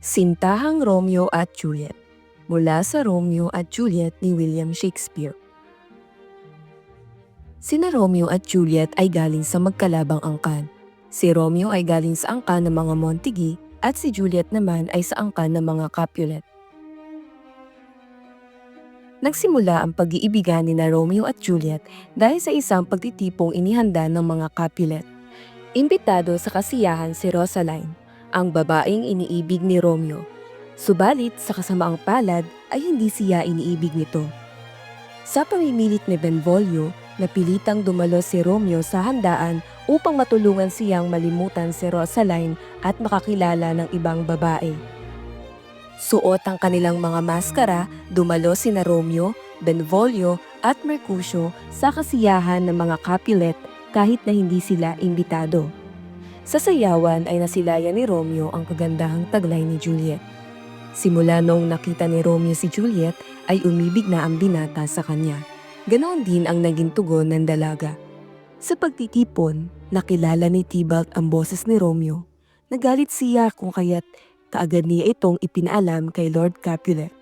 Sintahang Romeo at Juliet mula sa Romeo at Juliet ni William Shakespeare. Sina Romeo at Juliet ay galing sa magkalabang angkan. Si Romeo ay galing sa angkan ng mga Montigi at si Juliet naman ay sa angkan ng mga Capulet. Nagsimula ang pag-iibigan ni na Romeo at Juliet dahil sa isang pagtitipong inihanda ng mga Capulet. Imbitado sa kasiyahan si Rosaline, ang babaeng iniibig ni Romeo. Subalit sa kasamaang palad ay hindi siya iniibig nito. Sa pamimilit ni Benvolio, napilitang dumalo si Romeo sa handaan upang matulungan siyang malimutan si Rosaline at makakilala ng ibang babae. Suot ang kanilang mga maskara, dumalo sina Romeo, Benvolio at Mercutio sa kasiyahan ng mga Capulet kahit na hindi sila imbitado. Sa sayawan ay nasilayan ni Romeo ang kagandahang taglay ni Juliet. Simula noong nakita ni Romeo si Juliet ay umibig na ang binata sa kanya. Ganoon din ang naging tugon ng dalaga. Sa pagtitipon, nakilala ni Tybalt ang boses ni Romeo. Nagalit siya kung kaya't kaagad niya itong ipinaalam kay Lord Capulet.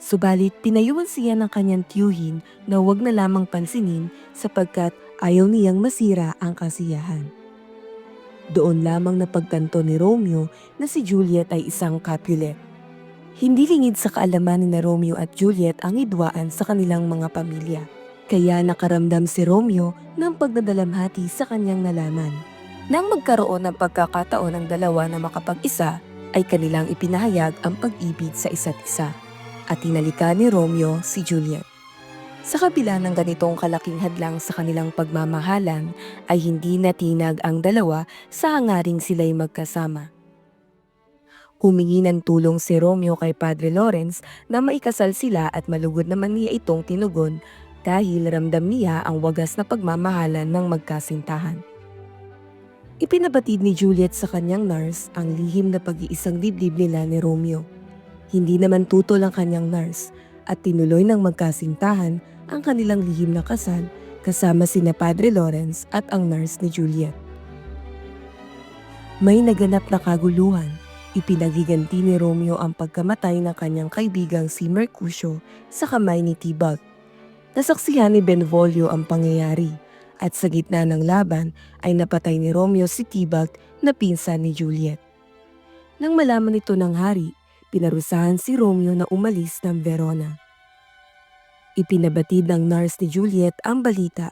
Subalit pinayuan siya ng kanyang tiyuhin na huwag na lamang pansinin sapagkat ayaw niyang masira ang kasiyahan. Doon lamang napagtanto ni Romeo na si Juliet ay isang Capulet. Hindi lingid sa kaalaman ni na Romeo at Juliet ang idwaan sa kanilang mga pamilya. Kaya nakaramdam si Romeo ng pagdadalamhati sa kanyang nalaman. Nang magkaroon ng pagkakataon ng dalawa na makapag-isa, ay kanilang ipinahayag ang pag-ibig sa isa't isa. At tinalika ni Romeo si Juliet. Sa kabila ng ganitong kalaking hadlang sa kanilang pagmamahalan, ay hindi natinag ang dalawa sa hangaring sila'y magkasama. Humingi ng tulong si Romeo kay Padre Lawrence na maikasal sila at malugod naman niya itong tinugon dahil ramdam niya ang wagas na pagmamahalan ng magkasintahan. Ipinabatid ni Juliet sa kanyang nurse ang lihim na pag-iisang dibdib nila ni Romeo. Hindi naman tutol ang kanyang nurse at tinuloy ng magkasintahan ang kanilang lihim na kasal kasama sina Padre Lawrence at ang nurse ni Juliet. May naganap na kaguluhan Ipinagiganti ni Romeo ang pagkamatay ng kanyang kaibigang si Mercutio sa kamay ni Tybalt. Nasaksihan ni Benvolio ang pangyayari at sa gitna ng laban ay napatay ni Romeo si Tybalt na pinsan ni Juliet. Nang malaman ito ng hari, pinarusahan si Romeo na umalis ng Verona. Ipinabatid ng nurse ni Juliet ang balita.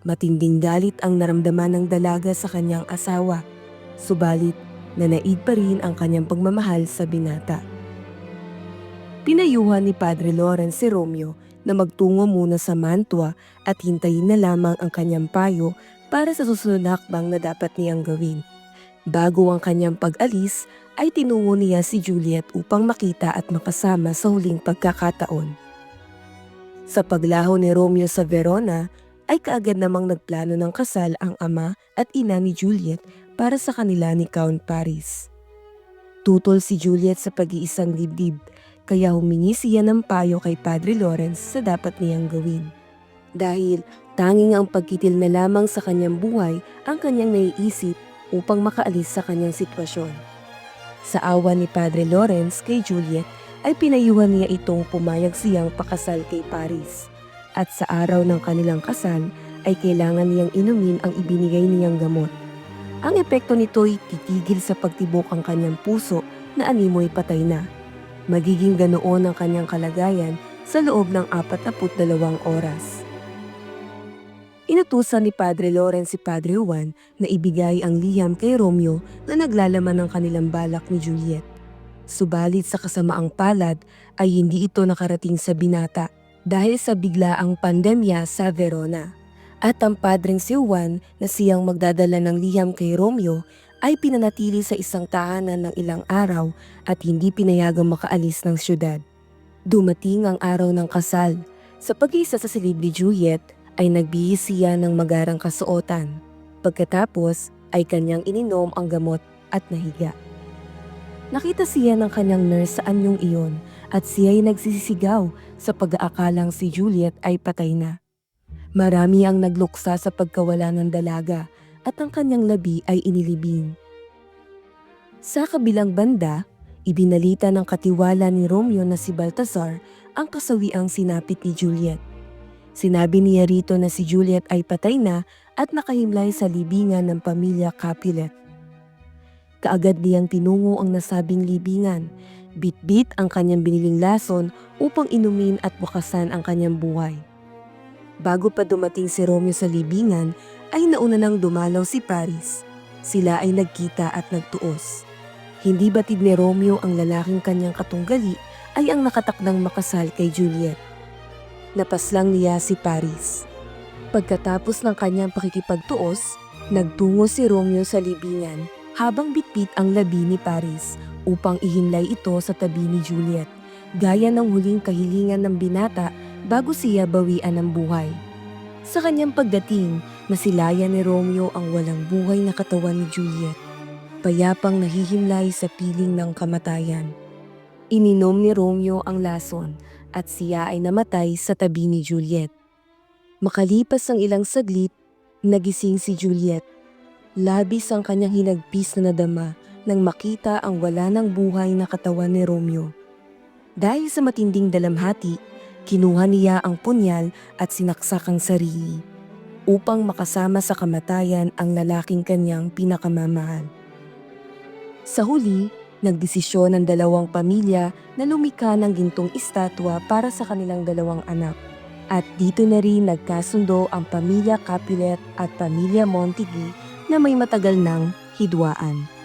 Matinding galit ang naramdaman ng dalaga sa kanyang asawa. Subalit, nanaig pa rin ang kanyang pagmamahal sa binata. Pinayuhan ni Padre Lawrence si Romeo na magtungo muna sa Mantua at hintayin na lamang ang kanyang payo para sa susunod na hakbang na dapat niyang gawin. Bago ang kanyang pag-alis, ay tinungo niya si Juliet upang makita at makasama sa huling pagkakataon. Sa paglaho ni Romeo sa Verona, ay kaagad namang nagplano ng kasal ang ama at ina ni Juliet para sa kanila ni Count Paris. Tutol si Juliet sa pag-iisang dibdib, kaya humingi siya ng payo kay Padre Lawrence sa dapat niyang gawin. Dahil tanging ang pagkitil na lamang sa kanyang buhay ang kanyang naiisip upang makaalis sa kanyang sitwasyon. Sa awa ni Padre Lawrence kay Juliet ay pinayuhan niya itong pumayag siyang pakasal kay Paris. At sa araw ng kanilang kasal ay kailangan niyang inumin ang ibinigay niyang gamot. Ang epekto nito'y titigil sa pagtibok ang kanyang puso na animoy patay na. Magiging ganoon ang kanyang kalagayan sa loob ng 42 oras. Inutusan ni Padre Lawrence si Padre Juan na ibigay ang liham kay Romeo na naglalaman ng kanilang balak ni Juliet. Subalit sa kasamaang palad ay hindi ito nakarating sa binata dahil sa biglaang pandemya sa Verona. At ang padring si Juan na siyang magdadala ng liham kay Romeo ay pinanatili sa isang tahanan ng ilang araw at hindi pinayagang makaalis ng syudad. Dumating ang araw ng kasal. Sa pag-isa sa silid ni Juliet ay nagbihis siya ng magarang kasuotan. Pagkatapos ay kanyang ininom ang gamot at nahiga. Nakita siya ng kanyang nurse sa anyong iyon at siya ay nagsisisigaw sa pag-aakalang si Juliet ay patay na. Marami ang nagluksa sa pagkawala ng dalaga at ang kanyang labi ay inilibing. Sa kabilang banda, Ibinalita ng katiwala ni Romeo na si Baltasar ang kasawiang sinapit ni Juliet. Sinabi niya rito na si Juliet ay patay na at nakahimlay sa libingan ng pamilya Capulet. Kaagad niyang tinungo ang nasabing libingan. Bit-bit ang kanyang biniling lason upang inumin at wakasan ang kanyang buhay. Bago pa dumating si Romeo sa libingan, ay nauna nang dumalaw si Paris. Sila ay nagkita at nagtuos. Hindi batid ni Romeo ang lalaking kanyang katunggali ay ang nakatakdang makasal kay Juliet. Napaslang niya si Paris. Pagkatapos ng kanyang pakikipagtuos, nagtungo si Romeo sa libingan habang bitbit ang labi ni Paris upang ihimlay ito sa tabi ni Juliet, gaya ng huling kahilingan ng binata bago siya bawian ng buhay. Sa kanyang pagdating, nasilayan ni Romeo ang walang buhay na katawan ni Juliet, payapang nahihimlay sa piling ng kamatayan. Ininom ni Romeo ang lason at siya ay namatay sa tabi ni Juliet. Makalipas ang ilang saglit, nagising si Juliet. Labis ang kanyang hinagpis na nadama nang makita ang wala ng buhay na katawan ni Romeo. Dahil sa matinding dalamhati, kinuha niya ang punyal at sinaksak ang sarili upang makasama sa kamatayan ang lalaking kanyang pinakamamahal. Sa huli, nagdesisyon ng dalawang pamilya na lumika ng gintong estatwa para sa kanilang dalawang anak. At dito na rin nagkasundo ang pamilya Capulet at pamilya Montague na may matagal ng hidwaan.